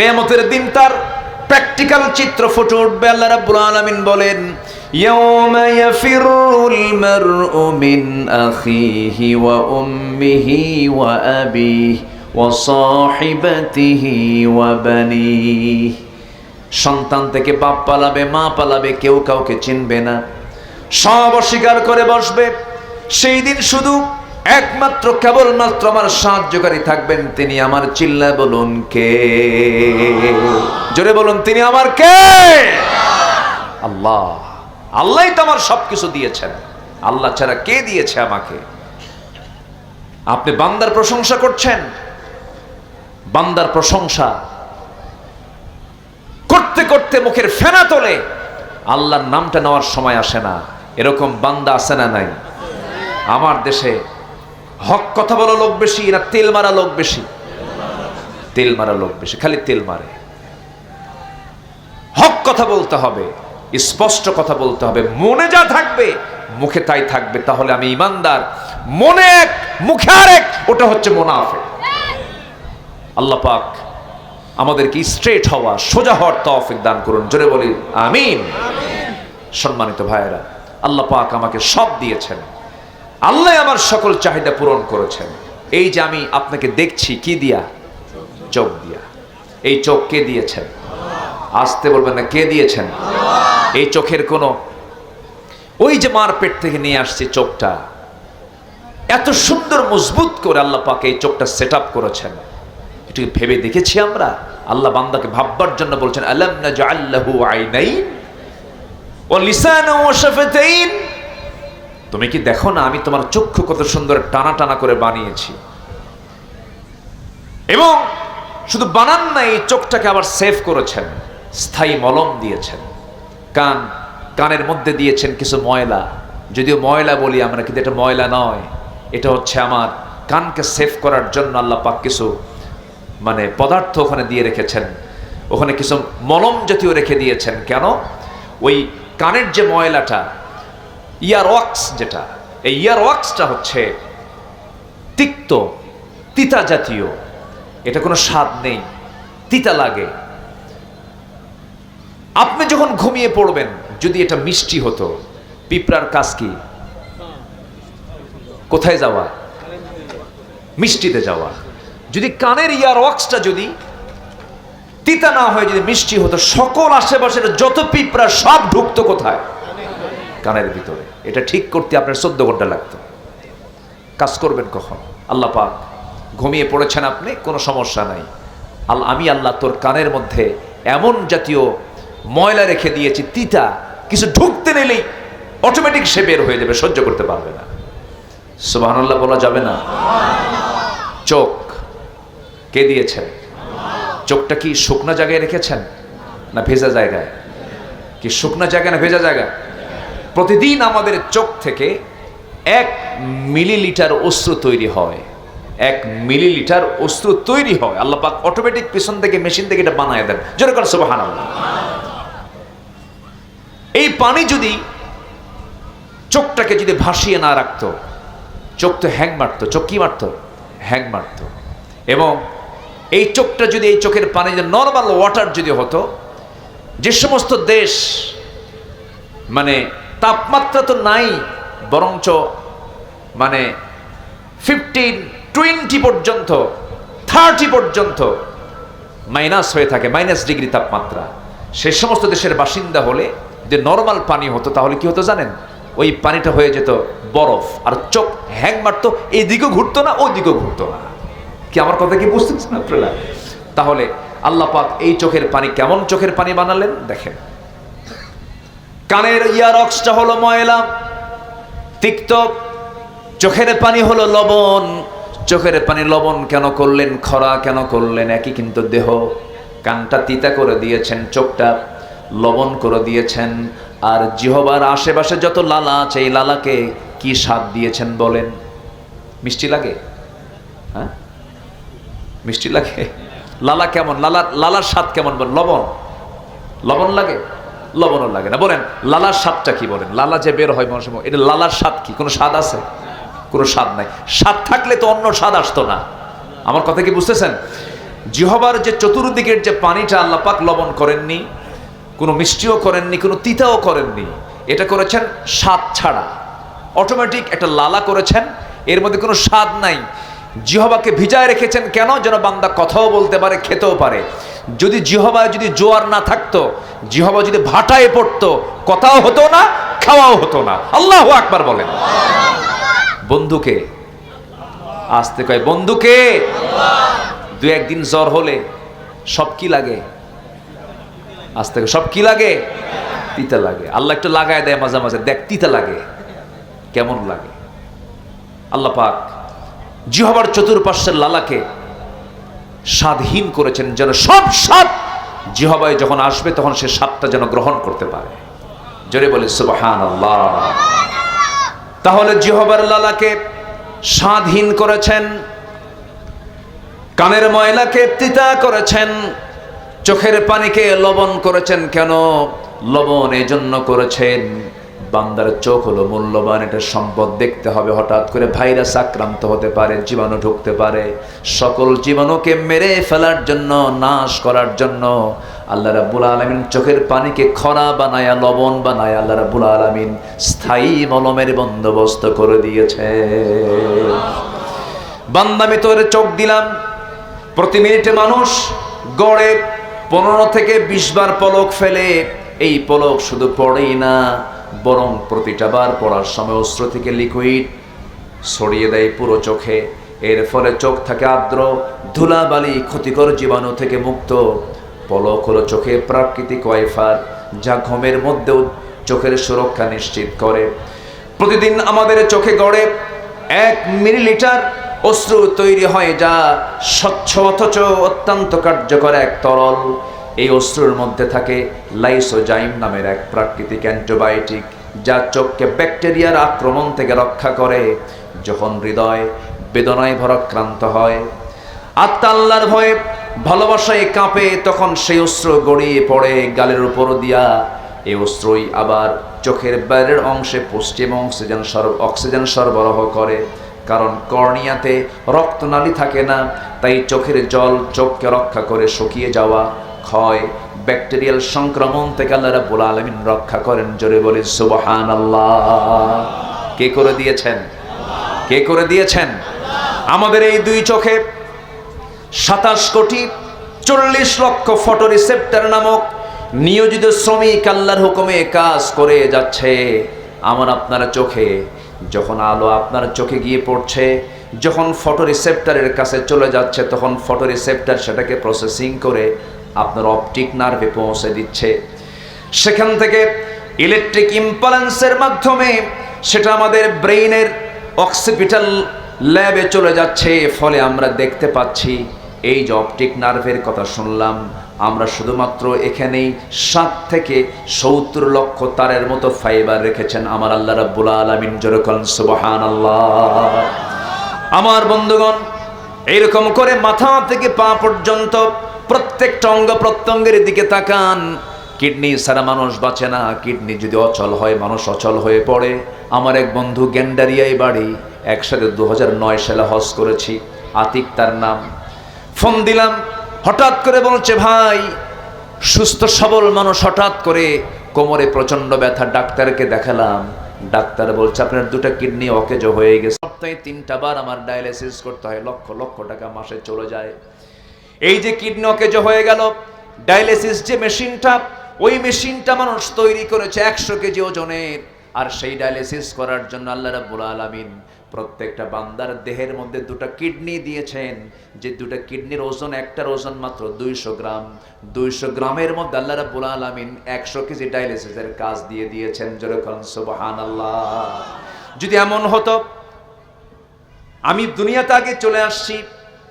কেয়ামতের দিন তার প্র্যাকটিক্যাল চিত্র ফুটে উঠবে, আল্লাহ রাব্বুল আলামিন বলেন, ইয়াউমা ইয়াফিরুল মারউ মিন আখিহি ওয়া উম্মিহি ওয়া আবিহি ওয়া সাহিবাতিহি ওয়া বানিহি। সন্তান থেকে বাপ পালাবে, মা পালাবে, কেউ কাউকে চিনবে না। সব অস্বীকার করে বসবে। সেই দিন শুধু একমাত্র কেবলমাত্র আমার সাহায্যকারী থাকবেন তিনি আমার চিল্লা বলুন কে? জোরে বলুন, তিনি আমার কে? আল্লাহ। আল্লাহ তো আমার সবকিছু দিয়েছেন। আল্লাহ ছাড়া কে দিয়েছে আমাকে? আপনি বান্দার প্রশংসা করছেন? বান্দার প্রশংসা করতে করতে মুখের ফেনা তোলে। আল্লাহর নামটা নেওয়ার সময় আসে না। এরকম বান্দা আসে না নাই? আমার দেশে হক কথা বলা লোক বেশি না তেল মারা লোক বেশি? তেল মারা লোক বেশি খালি তেল মারে। হক কথা বলতে হবে স্পষ্ট কথা বলতে হবে মনে যা থাকবে মুখে তাই থাকবে তাহলে আমি ইমানদার। মনে এক মুখে আর এক ওটা হচ্ছে মোনাফে আল্লাহ পাক আমাদেরকে স্ট্রেট হওয়া সোজা হওয়ার তৌফিক দান করুন জোরে বলি আমিন। সম্মানিত ভাইয়েরা আল্লাহ পাক আমাকে সব দিয়েছেন। আল্লাহ আমার সকল চাহিদা পূরণ করেছেন। এই যে আমি আপনাকে দেখছি, কি দিয়া? চোখ দিয়া। এই চোখ কে দিয়েছেন? আসতে বলবেন না, কে দিয়েছেন? এই চোখের কোনো ওই যে মার পেট থেকে নিয়ে আসছে চোখটা। এত সুন্দর, মজবুত করে আল্লাহ পাকে এই চোখটা সেট আপ করেছেন। এটুকু ভেবে দেখেছি আমরা। আল্লাহ বান্দাকে ভাববার জন্য বলছেন, আলাম না জাআল্লাহু আইনাইন ও লিসানা ওয়া শাফাতাইন? তুমি কি দেখো না আমি তোমার চক্ষু কত সুন্দর টানা টানা করে বানিয়েছি? এবং শুধু বানান না, এই চোখটাকে আবার সেভ করেছেন, স্থায়ী মলম দিয়েছেন। কান, কানের মধ্যে দিয়েছেন কিছু ময়লা। যদিও ময়লা বলি আমরা, কিন্তু এটা ময়লা নয়। এটা হচ্ছে আমার কানকে সেভ করার জন্য আল্লাহ পাক কিছু মানে পদার্থ ওখানে দিয়ে রেখেছেন। ওখানে কিছু মলম জাতীয় রেখে দিয়েছেন। কেন? ওই কানের যে ময়লাটা ইয়ার ওয়াক্স যেটা, এই ইয়ার ওয়াক্সটা হচ্ছে তিক্ত, তিতা জাতীয়। এটা কোনো স্বাদ নেই, তিতা লাগে। আপনি যখন ঘুমিয়ে পড়বেন, যদি এটা মিষ্টি হতো, পিঁপড়ার কাজ কি? কোথায় যাওয়া? মিষ্টিতে যাওয়া। যদি কানের ইয়ার ওয়াক্সটা যদি তিতা না হয়ে, যদি মিষ্টি হতো, সকল আশেপাশের যত পিঁপড়া সব ঢুকতো কোথায়? কানের ভিতরে। এটা ঠিক করতে আপনার চোদ্দ ঘণ্টা লাগতো। কাজ করবেন কখন? আল্লাহ পাক, ঘুমিয়ে পড়েছেন আপনি, কোনো সমস্যা নাই। আল্লাহ আমি আল্লাহ তোর কানের মধ্যে এমন জাতীয় ময়লা রেখে দিয়েছি, তিতা, কিছু ঢুকতে নিলেই অটোমেটিক সে বের হয়ে যাবে, সহ্য করতে পারবে না। সুবহানাল্লাহ বলা যাবে না? চোখ কে দিয়েছেন? চোখটা কি শুকনা জায়গায় রেখেছেন না ভেজা জায়গায়? কি শুকনা জায়গায় না ভেজা জায়গায় প্রতিদিন আমাদের চোখ থেকে এক মিলিলিটার অস্ত্র তৈরি হয়। এক মিলিলিটার অস্ত্র তৈরি হয়। আল্লাহ পাক অটোমেটিক পিছন থেকে মেশিন থেকে এটা বানায় দেন। কর সুবাহান এই পানি যদি চোখটাকে যদি ভাসিয়ে না রাখতো, চোখ তো হ্যাং মারতো। চোখ কি মারতো? হ্যাং মারতো। এবং এই চোখটা যদি এই চোখের পানি যদি নর্মাল ওয়াটার যদি হতো, যে সমস্ত দেশ মানে তাপমাত্রা তো নাই, বরঞ্চ মানে ফিফটিন টোয়েন্টি পর্যন্ত থার্টি পর্যন্ত মাইনাস হয়ে থাকে মাইনাস ডিগ্রি তাপমাত্রা। সে সমস্ত দেশের বাসিন্দা হলে যে নর্মাল পানি হতো, তাহলে কি হতো জানেন? ওই পানিটা হয়ে যেত বরফ, আর চোখ হ্যাং মারতো এই দিকেও ঘুরতো না ওই দিকেও ঘুরতো না। কি আমার কথা কি বুঝতেছেন আপনারা? তাহলে আল্লাহ পাক এই চোখের পানি কেমন চোখের পানি বানালেন? দেখেন। কানের ইয়ারক্সটা হলো ময়লা, তিক্ত, চোখের পানি হলো লবণ। চোখের পানি লবণ কেন করলেন, খরা কেন করলেন, একই কিন্তু দেহ। কানটা তিতা করে দিয়েছেন, চোখটা লবণ করে দিয়েছেন। আর জিহবার আশেপাশে যত লালা আছে, এই লালাকে কি স্বাদ দিয়েছেন বলেন? মিষ্টি লাগে? হ্যাঁ? মিষ্টি লাগে? লালা কেমন? লালা, লালার স্বাদ কেমন বল লবণ? লবণ লাগে? লবণও লাগে না। বলেন, লালার স্বাদটা কি বলেন? লালা যে বের হয় মানুষের এটা লালার স্বাদ কি? কোনো স্বাদ আছে? কোনো স্বাদ নাই। স্বাদ থাকলে তো অন্য স্বাদ আসতো না। আমার কথা কি বুঝতেছেন? জিহবার যে চতুর্দিকের যে পানিটা আল্লাহ পাক লবণ করেননি, কোনো মিষ্টিও করেননি, কোনো তিতাও করেননি, এটা করেছেন স্বাদ ছাড়া। অটোমেটিক একটা লালা করেছেন, এর মধ্যে কোনো স্বাদ নাই। জিহবাকে ভিজায় রেখেছেন কেন? যেন বান্দা কথাও বলতে পারে, খেতেও পারে। যদি জিহবায় যদি জোয়ার না থাকতো জিহবা যদি ভাটায় পড়তো, কথাও হতো না, খাওয়াও হতো না। আল্লাহ আকবার বলেন। বন্ধুকে আসতে কয়, বন্ধুকে, দু একদিন জ্বর হলে সব কি লাগে? আসতে সব কি লাগে? তিতা লাগে। আল্লাহ একটু লাগায় দেয় মাঝে মাঝে, দেখ, তিতা লাগে। কেমন লাগে? আল্লাহ পাক জিহবার চতুর্পাশের লালাকে স্বাদহীন করেছেন যেন সব স্বাদ জিহবায় যখন আসবে তখন সে স্বাদটা যেন গ্রহণ করতে পারে। জোরে বলে সুবহান আল্লাহ তাহলে জিহবার লালাকে স্বাদহীন করেছেন, কানের ময়লাকে তিতা করেছেন, চোখের পানিকে লবণ করেছেন কেন? লবণ এই জন্য করেছেন বান্দার চোখ হলো মূল্যবান, এটা সম্পদ দেখতে হবে। হঠাৎ করে ভাইরাস আক্রান্ত হতে পারে, জীবাণু ঢুকতে পারে। সকল জীবাণুকে মেরে ফেলার জন্য, নাশ করার জন্য আল্লাহ রাব্বুল আলামিন চোখের পানিকে খরা বানায়া, লবণ বানায় আল্লাহ রাব্বুল আলামিন স্থায়ী মলমের বন্দোবস্ত করে দিয়েছে। বান্দামি তোরে চোখ দিলাম। প্রতি মিনিটে মানুষ গড়ে পনেরো থেকে বিশ বার পলক ফেলে, এই পলক শুধু পড়েই না বরং প্রতিটা বার পড়ার সময় অস্ত্র থেকে লিকুইড ছড়িয়ে দেয় পুরো চোখে। এর ফলে চোখ থাকে আর্দ্র, ধুলাবালি ক্ষতিকর জীবাণু থেকে মুক্ত। পলক হলো চোখে প্রাকৃতিক ওয়াইফার যা ঘুমের মধ্যেও চোখের সুরক্ষা নিশ্চিত করে। প্রতিদিন আমাদের চোখে গড়ে এক মিলিলিটার অশ্রু তৈরি হয়, যা স্বচ্ছ অথচ অত্যন্ত কার্যকর এক তরল। এই অশ্রুর মধ্যে থাকে লাইসোজাইম নামের এক প্রাকৃতিক অ্যান্টিবায়োটিক, যা চোখকে ব্যাকটেরিয়ার আক্রমণ থেকে রক্ষা করে, যখন হৃদয় বেদনায় ভরাক্রান্ত হয়। আত্মা আল্লাহর ভয়ে ভালোবাসায় কাঁপে, তখন সেই অস্ত্র গড়িয়ে পড়ে গালের উপর দিয়া। এই অস্ত্রই আবার চোখের বাইরের অংশে পশ্চিম অক্সিজেন সর, অক্সিজেন সরবরাহ করে, কারণ কর্নিয়াতে রক্তনালী থাকে না, তাই চোখের জল চোখকে রক্ষা করে শুকিয়ে যাওয়া। ক্ষয়, ব্যাকটেরিয়াল সংক্রমণ থেকে আল্লাহ রাব্বুল আলামিন রক্ষা করেন। জোরে বলে সুবহানাল্লাহ। কে করে দিয়েছেন? কে করে দিয়েছেন? আমাদের এই দুই চোখে সাতাশ কোটি চল্লিশ লক্ষ ফটো রিসেপ্টার নামক নিয়োজিত শ্রমিক আল্লাহর হুকুমে কাজ করে যাচ্ছে। আমার আপনার চোখে, যখন আলো আপনার চোখে গিয়ে পড়ছে, যখন ফটো রিসেপ্টারের কাছে চলে যাচ্ছে, তখন ফটো রিসেপ্টার সেটাকে প্রসেসিং করে আপনার অপটিক নার্ভে পৌঁছে দিচ্ছে। সেখান থেকে ইলেকট্রিক ইম্পালেন্সের মাধ্যমে সেটা আমাদের ব্রেইনের অক্সিপিটাল ল্যাবে চলে যাচ্ছে। ফলে আমরা দেখতে পাচ্ছি, এই যে অপটিক নার্ভের কথা শুনলাম, আমরা শুধুমাত্র এখানেই সাত থেকে সত্তর লক্ষ তারের মতো ফাইবার রেখেছেন আমার আল্লাহ রাব্বুল আলামিন। যেরকম সুবহান আমার বন্ধুগণ এইরকম করে মাথা থেকে পা পর্যন্ত প্রত্যেকটা অঙ্গ প্রত্যঙ্গের দিকে তাকান। কিডনি ছাড়া মানুষ বাঁচে না। কিডনি যদি অচল হয়, মানুষ অচল হয়ে পড়ে। আমার এক বন্ধু গ্যান্ডারিয়ায় বাড়ি, একসাথে দু নয় সালে হজ করেছি। আতিক তার নাম। ফোন দিলাম, হঠাৎ করে বলছে, ভাই, সুস্থ সবল মানুষ হঠাৎ করে কোমরে প্রচণ্ড ব্যথা, ডাক্তারকে দেখালাম। ডাক্তার বলছে, আপনার দুটো কিডনি অকেজ হয়ে গেছে। সপ্তাহে তিনটা বার আমার ডায়ালিসিস করতে হয়। লক্ষ লক্ষ টাকা মাসে চলে যায়। এই যে কিডনি অকেজ হয়ে গেল, ডায়ালিসিস যে মেশিনটা, ওই মেশিনটা মানুষ তৈরি করেছে একশো কেজি ওজনের। আর সেই ডায়ালিসিস করার জন্য আল্লাহ রাব্বুল আলামিন প্রত্যেকটা বান্দার দেহের মধ্যে দুটো কিডনি দিয়েছেন। যে দুটো কিডনির ওজন, একটার ওজন মাত্র দুইশো গ্রাম। দুইশো গ্রামের মধ্যে আল্লাহ রাব্বুল আলামিন একশো কেজি ডায়ালিসিসের কাজ দিয়ে দিয়েছেন। যেরকম সুবহানাল্লাহ। যদি এমন হতো, আমি দুনিয়াতে আগে চলে আসছি,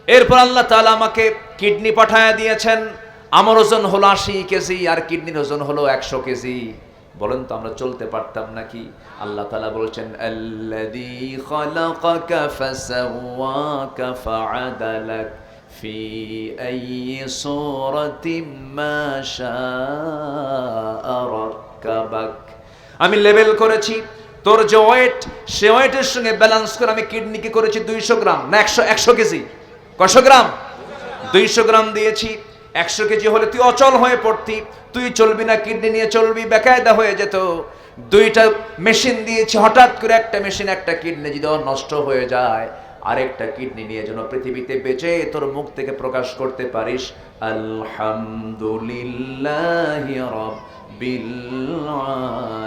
এরপর আল্লাহ তাআলা আমাকে কিডনি পাঠায় দিয়েছেন। আমার ওজন হলো আশি কেজি আর কিডনির ওজন হলো একশো কেজি। বলেন তো, আমরা চলতে পারতাম নাকি? আল্লাহ তালা বলছেন আমি লেভেল করেছি, তোর যে ওয়েট, সে ওয়েটের সঙ্গে ব্যালেন্স করে আমি কিডনিকে করেছি দুইশো গ্রাম না একশো একশো কেজি। কশো গ্রাম? দুইশো গ্রাম দিয়েছি, একশো কেজি হলে তুই অচল হয়ে পড়তি, তুই চলবি না, কিডনি নিয়ে চলবি, বেকায়দা হয়ে যেত। দুইটা মেশিন দিয়েছি, হঠাৎ করে একটা মেশিন, একটা কিডনি যদি নষ্ট হয়ে যায়, আরেকটা কিডনি নিয়ে যেন পৃথিবীতে বেঁচে তোর মুখ থেকে প্রকাশ করতে পারিস। আলহামদুলিল্লাহ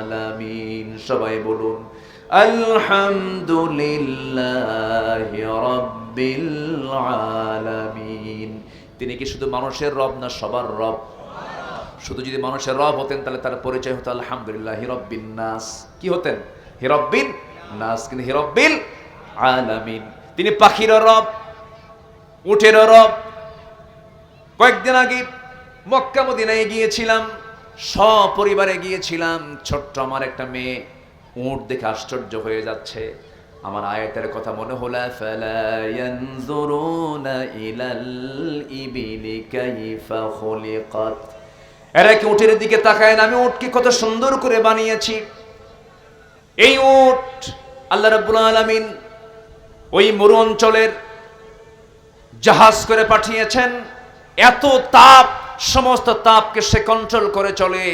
আলামিন। সবাই বলুন, আলহামদুলিল্লাহ আলামিন। তিনি কি শুধু মানুষের রব না সবার রব? শুধু যদি মানুষের রব হতেন, তাহলে তার পরিচয় হতো আলহামদুলিল্লাহ হিরব্বিন নাস। কি হতেন? হিরব্বিন নাস, কিন্তু হিরব্বিল আলামিন। তিনি পাখিরও রব উঠেরও রব। কয়েকদিন আগে মক্কা মদিনায় গিয়েছিলাম, সপরিবারে গিয়েছিলাম। ছোট্ট আমার একটা মেয়ে, উট দেখে আশ্চর্য হয়ে যাচ্ছে। আমার আয়াতের কথা মনে হলো এরা কি উটের দিকে তাকায় না? আমি উটকে কত সুন্দর করে বানিয়েছি। এই উট আল্লাহ রাব্বুল আলামিন ওই মরু অঞ্চলের জাহাজ করে পাঠিয়েছেন। এত তাপ, সমস্ত তাপকে সে কন্ট্রোল করে চলে।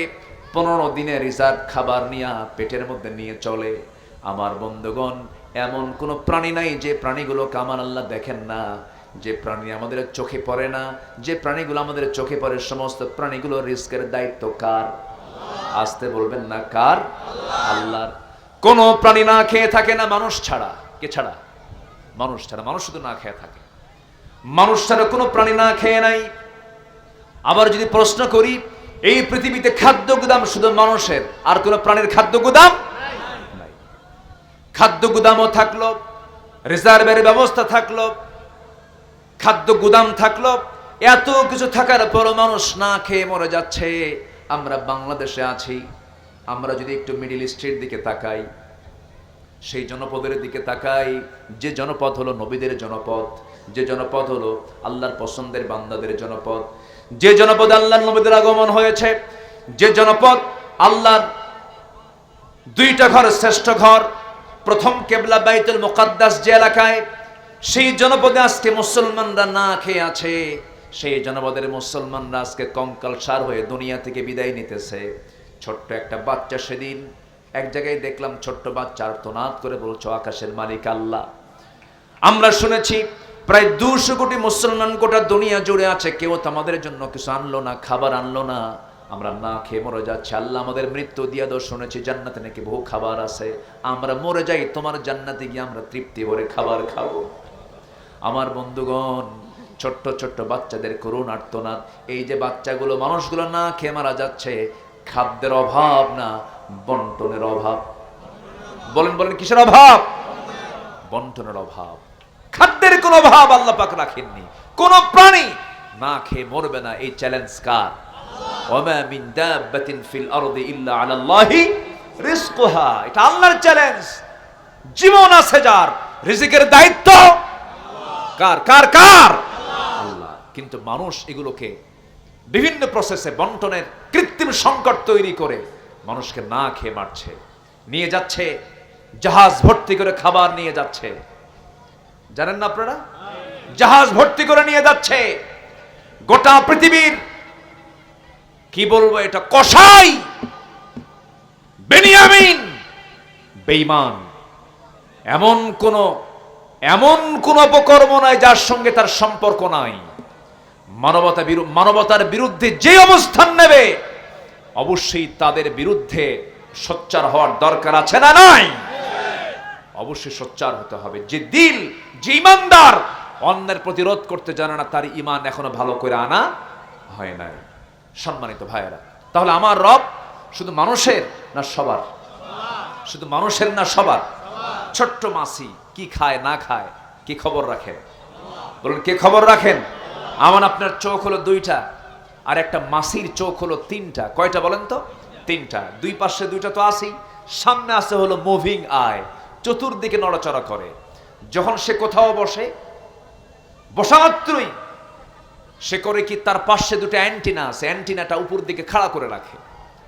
পনেরো দিনের রিজার্ভ খাবার নিয়ে পেটের মধ্যে নিয়ে চলে। আমার বন্ধুগণ এমন কোনো প্রাণী নাই যে প্রাণীগুলোকে আমার আল্লাহ দেখেন না। যে প্রাণী আমাদের চোখে পড়ে না, যে প্রাণীগুলো আমাদের চোখে পড়ে, সমস্ত প্রাণীগুলো রিস্কের দায়িত্ব কার? আসতে বলবেন না কার? আল্লাহর। কোনো প্রাণী না খেয়ে থাকে না মানুষ ছাড়া। কে ছাড়া? মানুষ ছাড়া। মানুষ শুধু না খেয়ে থাকে। মানুষ ছাড়া কোনো প্রাণী না খেয়ে নাই। আবার যদি প্রশ্ন করি, এই পৃথিবীতে খাদ্য গুদাম শুধু মানুষের, আর কোনো প্রাণীর খাদ্য গুদাম খাদ্য গুদামও থাকল, রিজার্ভের ব্যবস্থা থাকল, খাদ্য গুদাম থাকল, এত কিছু থাকার পরও মানুষ না খেয়ে মরে যাচ্ছে। আমরা বাংলাদেশে আছি, আমরা যদি একটু মিডিল ইস্টের দিকে তাকাই, সেই জনপদের দিকে তাকাই, যে জনপদ হলো নবীদের জনপদ, যে জনপদ হলো আল্লাহর পছন্দের বান্দাদের জনপদ, যে জনপদ আল্লাহর নবীদের আগমন হয়েছে, যে জনপদ আল্লাহর দুইটা ঘর, শ্রেষ্ঠ ঘর প্রথম কেবলা বাইতুল মুকাদ্দাস যে এলাকায়, সেই জনপদে আজকে মুসলমানরা না খেয়ে আছে। সেই জনপদের মুসলমানরা আজকে কঙ্কাল সার হয়ে দুনিয়া থেকে বিদায় নিতেছে। ছোট্ট একটা বাচ্চা সেদিন, এক জায়গায় দেখলাম ছোট্ট বাচ্চা আর্তনাদ করে বলছো, আকাশের মালিক আল্লাহ। আমরা শুনেছি, প্রায় দুশো কোটি মুসলমান গোটা দুনিয়া জুড়ে আছে, কেউ তো আমাদের জন্য কিছু আনলো না, খাবার আনলো না। আমরা না খেয়ে মরে যাচ্ছি। আল্লাহ আমাদের মৃত্যু দিয়া দোষ শুনেছি, জান্নাতে নাকি বহু খাবার আছে। আমরা মরে যাই, তোমার জান্নাতে গিয়ে আমরা তৃপ্তি ভরে খাবার খাব। আমার বন্ধুগণ, ছোট্ট ছোট্ট বাচ্চাদের করুণ আর্তনাদ এই যে বাচ্চাগুলো, মানুষগুলো না খেয়ে মারা যাচ্ছে, খাদ্যের অভাব না, বন্টনের অভাব। বলেন বলেন, কিসের অভাব? বন্টনের অভাব। খাদ্যের কোনো অভাব আল্লাহ পাক রাখেননি। কোন প্রাণী না খেয়ে মরবে না। এই চ্যালেঞ্জ কার? ওমা মিন দাব্বাতিন ফিল আরদি ইল্লা আলাল্লাহি রিজকুহা। এটা আল্লাহর চ্যালেঞ্জ জীবন আছে যার। রিজিকের দায়িত্ব কার? কার? কার? আল্লাহ। কিন্তু মানুষ এগুলোকে বিভিন্ন প্রসেসে বন্টনের কৃত্রিম সংকট তৈরি করে মানুষকে না খেয়ে মারছে। নিয়ে যাচ্ছে, জাহাজ ভর্তি করে খাবার নিয়ে যাচ্ছে। জানেন না আপনারা? জাহাজ ভর্তি করে নিয়ে যাচ্ছে। গোটা পৃথিবীর কি বলব এটা? কসাই! বেনিয়ামিন! বেঈমান! এমন কোন এমন কোন অপকর্ম নাই যার সঙ্গে তার সম্পর্ক নাই। মানবতা মানবতার বিরুদ্ধে যে অবস্থান নেবে, অবশ্যই তাদের বিরুদ্ধে সোচ্চার হওয়ার দরকার আছে না নাই? অবশ্যই সোচ্চার হতে হবে। যে দিল, যে ইমানদার, অন্যের প্রতিরোধ করতে জানে না, তার ইমান এখনও ভালো করে আনা হয় নাই। সম্মানিত ভাইয়েরা। তাহলে আমার রব শুধু মানুষের না সবার? শুধু মানুষের না সবার? ছোট্ট মাসি কি খায়, না খায়, কি খবর রাখেন? বলুন, কে খবর রাখেন? আমার আপনার চোখ হলো দুইটা, আর একটা মাসির চোখ হলো তিনটা। কয়টা বলেন তো? তিনটা। দুই পাশে দুইটা তো আসি সামনে আছে হলো মুভিং আয় চতুর্দিকে নড়াচড়া করে। যখন সে কোথাও বসে বসা মাত্রই সে করে কি তার পাশে দুটো অ্যান্টিনা আছে, অ্যান্টিনাটা উপর দিকে খাড়া করে রাখে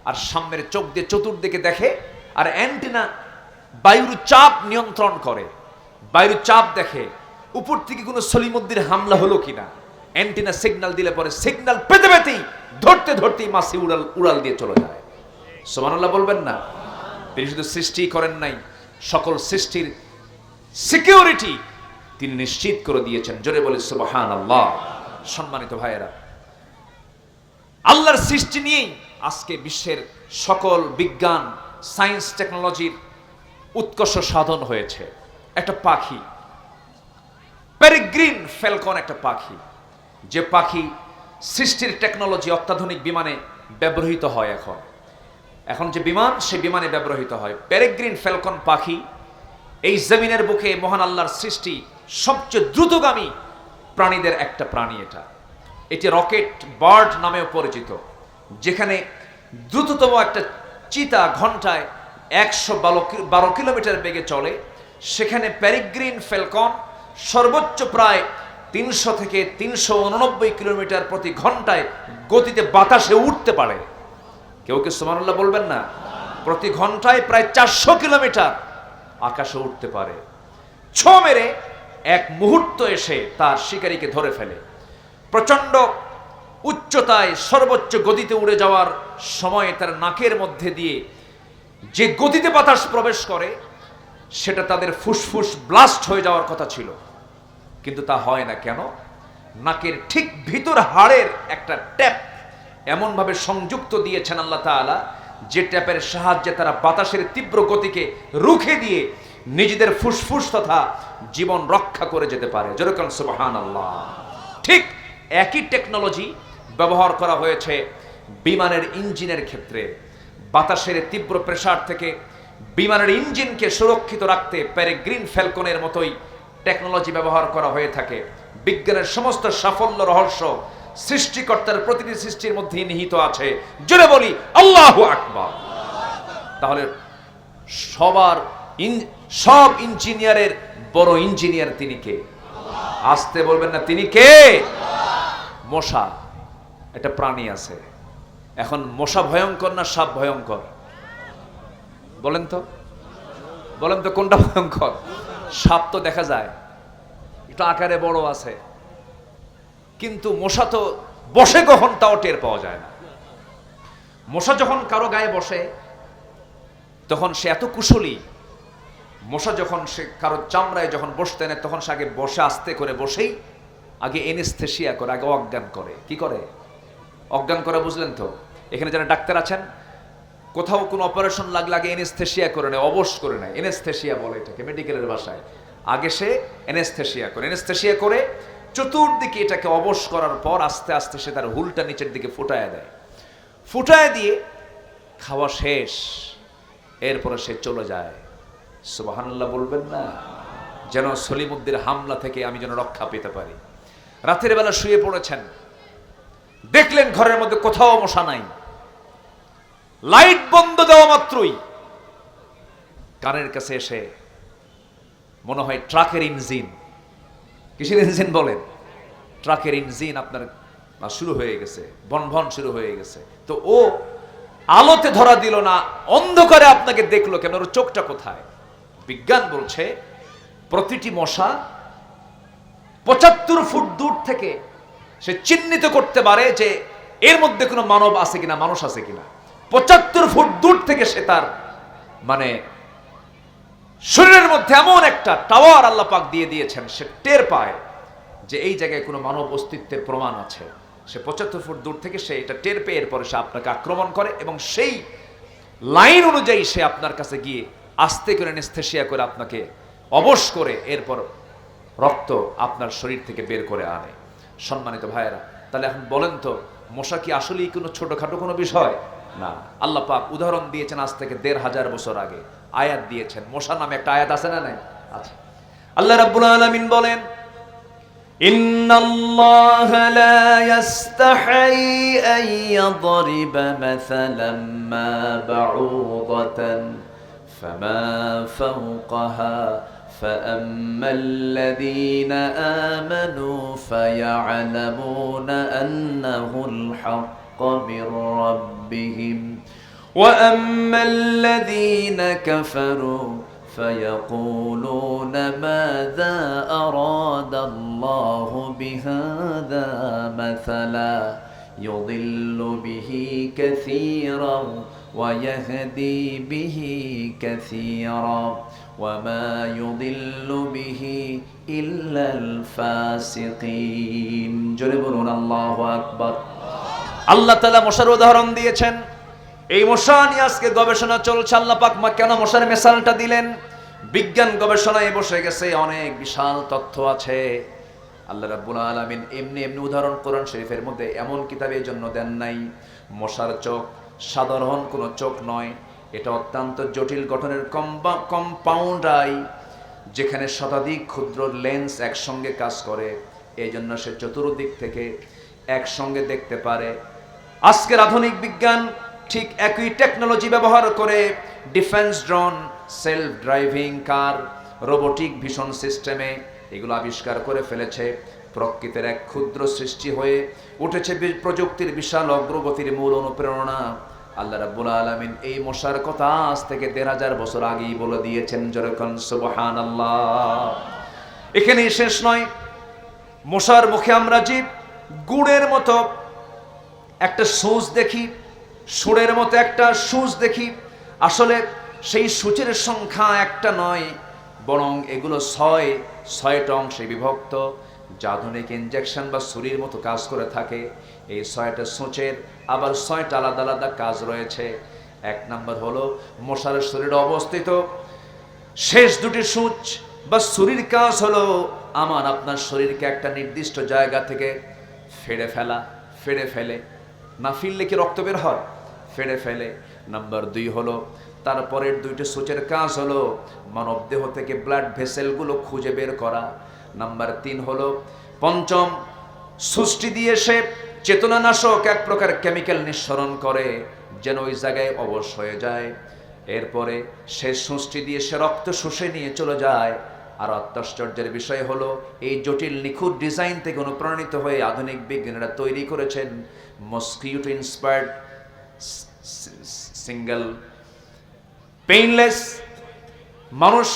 আর সামনের চোখ দিয়ে চতুর্দিকে দেখে, আর অ্যান্টিনা বায়ুর চাপ নিয়ন্ত্রণ করে। বায়ুর চাপ দেখে, উপর থেকে কোনো সলিমুদ্দির হামলা হলো কিনা? অ্যান্টিনা সিগনাল দিলে পরে সিগনাল পেতে পেতেই, ধরতে ধরতেই মাসি উড়াল উড়াল দিয়ে চলে যায়। সোমানুল্লাহ বলবেন না? তিনি শুধু সৃষ্টি করেন নাই। সকল সৃষ্টির সিকিউরিটি তিনি নিশ্চিত করে দিয়েছেন। জোরে বলে সুবহান আল্লাহ সম্মানিত ভাইয়েরা। আল্লাহর সৃষ্টি নিয়েই আজকে বিশ্বের সকল বিজ্ঞান, সায়েন্স, টেকনোলজির উৎকর্ষ সাধন হয়েছে। একটা পাখি, পেরিগ্রিন ফেলকন একটা পাখি, যে পাখি সৃষ্টির টেকনোলজি অত্যাধুনিক বিমানে ব্যবহৃত হয় এখন। এখন যে বিমান, সে বিমানে ব্যবহৃত হয়। পেরেগ্রিন ফ্যালকন পাখি এই জমিনের বুকে মহান আল্লাহর সৃষ্টি সবচেয়ে দ্রুতগামী প্রাণীদের একটা প্রাণী এটা। এটি রকেট বার্ড নামেও পরিচিত, যেখানে দ্রুততম একটা চিতা ঘন্টায় একশো বারো কিলোমিটার বেগে চলে। সেখানে প্যারিগ্রিন ফেলকন সর্বোচ্চ প্রায় তিনশো থেকে তিনশো উননব্বই কিলোমিটার প্রতি ঘন্টায় গতিতে বাতাসে উঠতে পারে। কেউ কি সুমানুল্লাহ বলবেন না? প্রতি ঘন্টায় প্রায় চারশো কিলোমিটার আকাশে উঠতে পারে। ছ মেরে এক মুহূর্ত এসে তার শিকারীকে ধরে ফেলে। প্রচণ্ড উচ্চতায় সর্বোচ্চ গতিতে উড়ে যাওয়ার সময় তার নাকের মধ্যে দিয়ে যে গতিতে বাতাস প্রবেশ করে, সেটা তাদের ফুসফুস ব্লাস্ট হয়ে যাওয়ার কথা ছিল। কিন্তু তা হয় না কেন? নাকের ঠিক ভিতর হাড়ের একটা ট্যাপ এমনভাবে সংযুক্ত দিয়েছেন আল্লাহ তাআলা, যে ট্যাপের সাহায্যে তারা বাতাসের তীব্র গতিকে রুখে দিয়ে নিজেদের ফুসফুস তথা জীবন রক্ষা করে যেতে পারে। যেরকম সুবহান আল্লাহ ঠিক একই টেকনোলজি ব্যবহার করা হয়েছে বিমানের ইঞ্জিনের ক্ষেত্রে। বাতাসের তীব্র প্রেসার থেকে বিমানের ইঞ্জিনকে সুরক্ষিত রাখতে প্যারে গ্রিন ফ্যালকনের মতোই টেকনোলজি ব্যবহার করা হয়ে থাকে। বিজ্ঞানের সমস্ত সাফল্য রহস্য সৃষ্টিকর্তার প্রতিটি সৃষ্টির মধ্যেই নিহিত আছে। জোরে বলি, আল্লাহ আকবার। তাহলে সবার সব ইঞ্জিনিয়ারের বড় ইঞ্জিনিয়ার তিনি কে? আসতে বলবেন না, তিনি কে? মশা। একটা প্রাণী আছে। এখন মশা ভয়ঙ্কর না সাপ ভয়ঙ্কর? বলেন তো। বলেন তো কোনটা ভয়ঙ্কর? সাপ তো দেখা যায়। একটু আকারে বড় আছে। কিন্তু মশা তো বসে কখন তাও টের পাওয়া যায় না। মশা যখন কারও গায়ে বসে, তখন সে এত কুশলী মশা যখন সে কারও চামড়ায় যখন বসতে নেয়, তখন সে আগে বসে, আস্তে করে বসেই আগে এনেস্থেশিয়া করে, আগে অজ্ঞান করে। কি করে? অজ্ঞান করে বুঝলেন তো? এখানে যারা ডাক্তার আছেন, কোথাও কোনো অপারেশন লাগলে আগে এনেস্থেশিয়া করে নেয়, অবশ করে নেয়। এনেস্থেশিয়া বলে এটাকে মেডিকেলের ভাষায়। আগে সে এনেস্থেশিয়া করে। এনেস্থেশিয়া করে চতুর্দিকে এটাকে অবশ করার পর আস্তে আস্তে সে তার হুলটা নিচের দিকে ফুটায় দেয়। ফুটায় দিয়ে খাওয়া শেষ। এরপরে সে চলে যায়। সুবাহান্লাহ বলবেন না, যেন সলিমুদ্দির হামলা থেকে আমি যেন রক্ষা পেতে পারি। রাতের বেলা শুয়ে পড়েছেন। দেখলেন ঘরের মধ্যে কোথাও মশা নাই। লাইট বন্ধ দেওয়া মাত্রই কানের কাছে এসে মনে হয় ট্রাকের ইঞ্জিন। কিসের ইঞ্জিন বলেন? ট্রাকের ইঞ্জিন আপনার শুরু হয়ে গেছে, বনভন শুরু হয়ে গেছে। তো ও আলোতে ধরা দিল না, অন্ধকারে আপনাকে দেখল কেন? ওর চোখটা কোথায়? বিজ্ঞান বলছে, প্রতিটি মশা পঁচাত্তর ফুট দূর থেকে সে চিহ্নিত করতে পারে যে এর মধ্যে কোনো মানব আছে কিনা, মানুষ আছে কিনা। পঁচাত্তর ফুট দূর থেকে সে তার মানে শরীরের মধ্যে এমন একটা টাওয়ার আল্লাহ পাক দিয়ে দিয়েছেন, সে টের পায় যে এই জায়গায় কোনো মানব অস্তিত্বের প্রমাণ আছে। সে পঁচাত্তর ফুট দূর থেকে সে এটা টের পেয়ে এরপরে সে আপনাকে আক্রমণ করে এবং সেই লাইন অনুযায়ী সে আপনার কাছে গিয়ে আস্তে করে নেস্থেশিয়া করে আপনাকে অবশ করে এরপর রক্ত আপনার শরীর থেকে বের করে আনে সম্মানিত ভাইয়েরা তাহলে এখন বলেন তো মশা কি আসলেই কোনো ছোটখাটো কোনো বিষয় না আল্লাহ পাক উদাহরণ দিয়েছেন আজ থেকে দেড় হাজার বছর আগে আয়াত দিয়েছেন মশা নামে একটা আয়াত আছে না নাই আচ্ছা আল্লাহ রাব্বুল আলামিন বলেন إن الله لا يستحي أن يضرب مثلا ما بعوضة فما فوقها فأما الذين آمنوا فيعلمون أنه الحق من ربهم. وأما الذين كفروا فيقولون ماذا أراد الله بهذا مثلا؟ يضل به كثيرا ويهدي به كثيرا وما يضل به إلا الفاسقين جربون الله أكبر আল্লাহ তালা মশার উদাহরণ দিয়েছেন এই মশা নিয়ে আজকে গবেষণা চলছে আল্লাহ পাক মা কেন মশার মেশালটা দিলেন বিজ্ঞান গবেষণায় বসে গেছে অনেক বিশাল তথ্য আছে আল্লাহ রাব্বুল আলামিন এমনি এমনি উদাহরণ কোরআন শরীফের মধ্যে এমন কিতাবে এই জন্য দেন নাই মশার চোখ সাধারণ কোনো চোখ নয়। এটা অত্যন্ত জটিল গঠনের কম্পাউন্ড আই যেখানে শতাধিক ক্ষুদ্র লেন্স একসঙ্গে কাজ করে। এই জন্য সে চতুর্দিক থেকে একসঙ্গে দেখতে পারে। আজকের আধুনিক বিজ্ঞান ঠিক একই টেকনোলজি ব্যবহার করে defence drone self driving car robotic ভীষণ সিস্টেমে এগুলো আবিষ্কার করে ফেলেছে। প্রকৃতির এক ক্ষুদ্র সৃষ্টি হয়ে উঠেছে প্রযুক্তির বিশাল অগ্রগতির মূল অনুপ্রেরণা। আল্লাহ রাব্বুল আলামিন এই মশার কথা আজ থেকে দেড় হাজার বছর আগেই বলে দিয়েছেন যেরকম সুবহান এখানেই শেষ নয়, মশার মুখে আমরা জীব গুড়ের মতো একটা সুচ দেখি, সুরের মতো একটা সুচ দেখি, আসলে সেই সূচের সংখ্যা একটা নয়, বরং এগুলো ছয়, ছয়টা অংশে বিভক্ত। যা আধুনিক ইঞ্জেকশন বা ছুরির মতো কাজ করে থাকে। এই ছয়টা সূচের আবার ছয়টা আলাদা আলাদা কাজ রয়েছে। এক নম্বর হলো মশার শরীরে অবস্থিত। শেষ দুটি সূচ বা শরীর কাজ হলো আমার আপনার শরীরকে একটা নির্দিষ্ট জায়গা থেকে ফেড়ে ফেলা, ফেড়ে ফেলে। না ফিরলে কি রক্ত বের হয় ফেড়ে ফেলে। নাম্বার দুই হলো, তারপরের দুইটি সূচের কাজ হলো মানব দেহ থেকে ব্লাড ভেসেলগুলো খুঁজে বের করা। নাম্বার তিন হলো, পঞ্চম, সৃষ্টি দিয়ে সে চেতনানাশক এক প্রকার কেমিক্যাল নিঃসরণ করে, যেন ওই জায়গায় অবশ হয়ে যায়। এরপরে সে সুষ্টি দিয়ে সে রক্ত শুষে নিয়ে চলে যায়। আর অত্যাশ্চর্যের বিষয় হলো, এই জটিল নিখুঁত ডিজাইন থেকে অনুপ্রাণিত হয়ে আধুনিক বিজ্ঞানীরা তৈরি করেছেন মস্কিউটো ইন্সপায়ার্ড সিঙ্গেল পেইনলেস মানুষ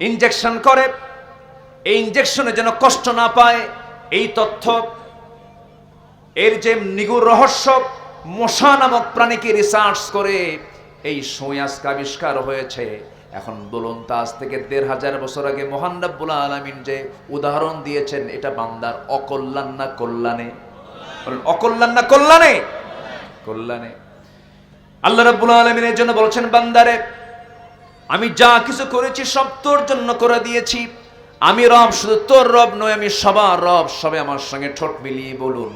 ইনজেকশন করে। এই ইনজেকশনে যেন কষ্ট না পায়, এই তথ্য, এর যে নিগুর রহস্য, মশা নামক প্রাণীকে রিসার্চ করে এই সুই আবিষ্কার হয়েছে। এখন বলুন তা, আজ থেকে দেড় হাজার বছর আগে মহান আলামিন যে উদাহরণ দিয়েছেন, এটা বান্দার অকল্যাণ না কল্যাণে? অকল্যাণ না কল্যাণে? কল্যাণে। আল্লাহ রাব্বুল আলামিনের জন্য বলছেন, বান্দারে, আমি যা কিছু করেছি সব তোর জন্য করে দিয়েছি। আমি রব শুধু তোর রব নয় আমি সবার রব সবে আমার সঙ্গে ঠোঁট মিলিয়ে বলুন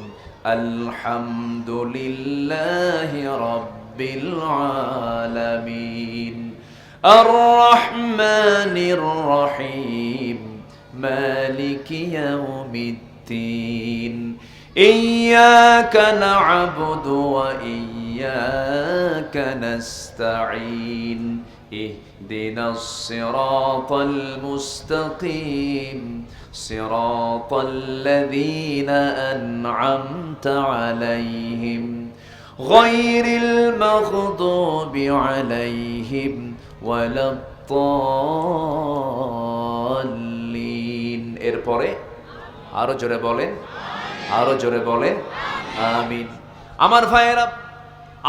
আলহামদুলিল্লাহ রব্বিল আলামিন আর রহমানির রহিম মালিক ইয়াউমিদ্দিন إياك نعبد وإياك نستعين اهدنا الصراط المستقيم صراط الذين أنعمت عليهم غير المغضوب عليهم ولا الضالين এরপরে আরো জোরে বলেন আরো জোরে বলেন আমিন আমার ভাইয়েরা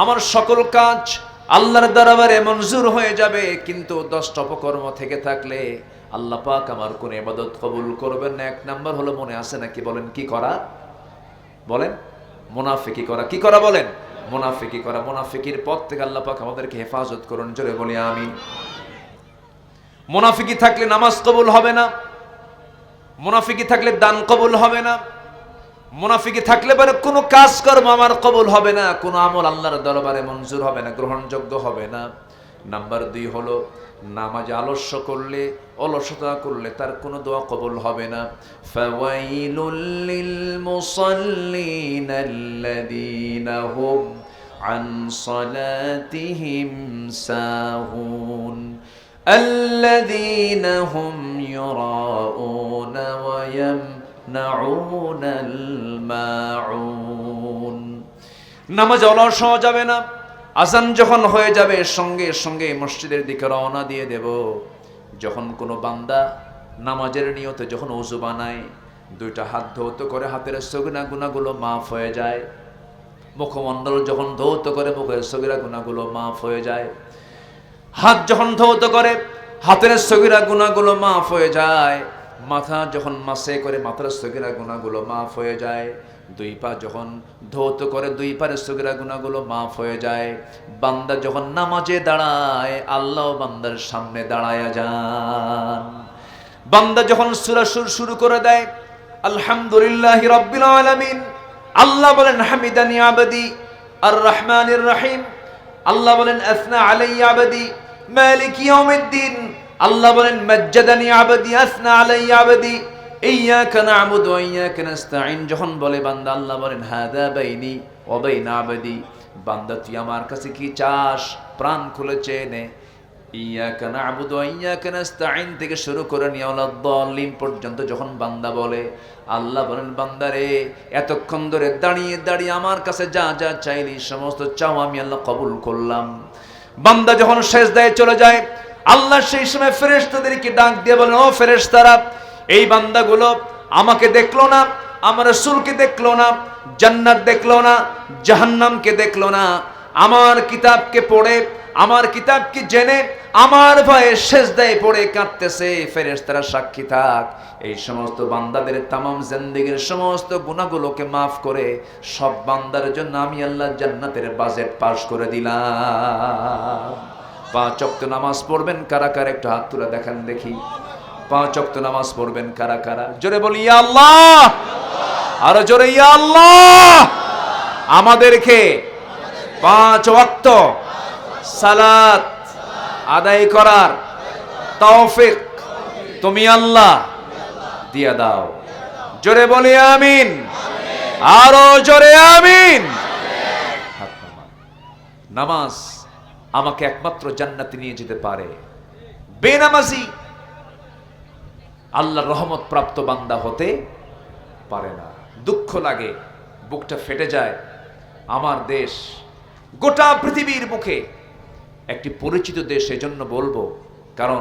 আমার সকল কাজ আল্লাহর দরবারে মঞ্জুর হয়ে যাবে, কিন্তু দশটা অপকর্ম থেকে থাকলে আল্লাহ পাক আমার কোন ইবাদত কবুল করবেন না। এক নাম্বার হলো মনে আছে নাকি? বলেন, কি করা? বলেন, মুনাফিকি করা। কি করা বলেন? মুনাফিকি করা। মুনাফিকির পথ থেকে আল্লাহ পাক আমাদেরকে হেফাজত করুন। জোরে বলি আমি মোনাফিকি থাকলে নামাজ কবুল হবে না। মোনাফিকি থাকলে দান কবুল হবে না। মুনাফিকি থাকলে পরে কোনো কাজ কর্ম আমার কবুল হবে না কোনো আমল আল্লাহর দরবারে মঞ্জুর হবে না গ্রহণযোগ্য হবে না নাম্বার দুই হলো নামাজ আলস্য করলে অলসতা করলে তার কোনো দোয়া কবুল হবে না ফাওয়াইলুল লিল মুসাল্লিন আল্লাযীনা হুম عن صلاتهم ساهون الذين هم يراءون ويمنعون الماعون নামাজ অলস হওয়া যাবে না। আজান যখন হয়ে যাবে, সঙ্গে সঙ্গে মসজিদের দিকে রওনা দিয়ে দেব। যখন কোনো বান্দা নামাজের নিয়তে যখন ওজু বানায়, দুইটা হাত ধৌত করে হাতের সগিনা গুণাগুলো মাফ হয়ে যায়। মুখমণ্ডল যখন ধৌত করে মুখের সগিরা গুণাগুলো মাফ হয়ে যায়। হাত যখন ধৌত করে, হাতের সগিরা গুণাগুলো মাফ হয়ে যায়। মাথা যখন মাসে করে মাথার সগিরা গুণাগুলো মাফ হয়ে যায়, দুই পা যখন ধৌত করে দুই পারের সগিরা গুণাগুলো মাফ হয়ে যায়, বান্দা যখন নামাজে দাঁড়ায়, আল্লাহ বান্দার সামনে দাঁড়ায়া যান। বান্দা যখন সুরাসুর শুরু করে দেয়, আলহামদুলিল্লাহ রব্বিল আলামিন, আল্লাহ বলেন, হামিদানি আবাদি আর রহমানির রহিম। আল্লাহ বলেন আসনা আলাইয়া আবাদি, মালিক ইয়াউমিদ্দিন। আল্লাহ বলেন, মাজ্জাদানি আবাদি, আসনা আলাইয়া আবাদি ইয়্যাকা না'বুদু ওয়া ইয়্যাকা নাস্তাঈন। যখন বলে বান্দা, আল্লাহ বলেন, হাদা বাইনি ওয়া বাইনা আবাদি। বান্দা, তুই আমার কাছে কি চাস? প্রাণ খুলে চেয়ে নে। ইয়াকা না'বুদু ওয়া ইয়াকা নাস্তাঈন থেকে শুরু করে নিয়ে আলাদ-দাল্লিন পর্যন্ত যখন বান্দা বলে, আল্লাহ বলেন বান্দারে এতক্ষণ ধরে দাঁড়িয়ে দাঁড়িয়ে আমার কাছে যা যা চাইলি, সমস্ত চাও আমি আল্লাহ কবুল করলাম। বান্দা যখন শেষ সেজদায় চলে যায় আল্লাহ সেই সময় ফেরেশতাদেরকে ডাক দিয়ে বলেন, ও ফেরেশতারা, এই বান্দাগুলো আমাকে দেখল না, আমার রাসূলকে দেখল না, জান্নাত দেখল না, জাহান্নামকে দেখল না। আমার কিতাবকে পড়ে, আমার কিতাবকে জেনে, আমার ভয়ে শেষ দেয় পড়ে কাঁদতেছে, ফেরেশতারা সাক্ষী থাক। এই সমস্ত বান্দাদের তামাম জিন্দেগীর সমস্ত গুণাগুলোকে মাফ করে, সব বান্দার জন্য আমি আল্লাহ জান্নাতের বাজেট পাশ করে দিলাম। পাঁচ ওয়াক্ত নামাজ পড়বেন, কারা কারা একটু হাত তুলে দেখান দেখি। পাঁচ ওয়াক্ত নামাজ পড়বেন, কারা কারা? জোরে বলি, ইয়া আল্লাহ! আরও জোরে, ইয়া আল্লাহ! আমাদেরকে পাঁচ ওয়াক্ত সালাত আদায় করার তৌফিক তুমি আল্লাহ দিয়া দাও। জোরে বলি, আমিন। আরও জোরে, আমিন। নামাজ আমাকে একমাত্র জান্নাতে নিয়ে যেতে পারে। বেনামাজি আল্লাহ রহমত প্রাপ্ত বান্দা হতে পারে না। দুঃখ লাগে, বুকটা ফেটে যায়। আমার দেশ, গোটা পৃথিবীর মুখে একটি পরিচিত দেশ, এজন্য বলব, কারণ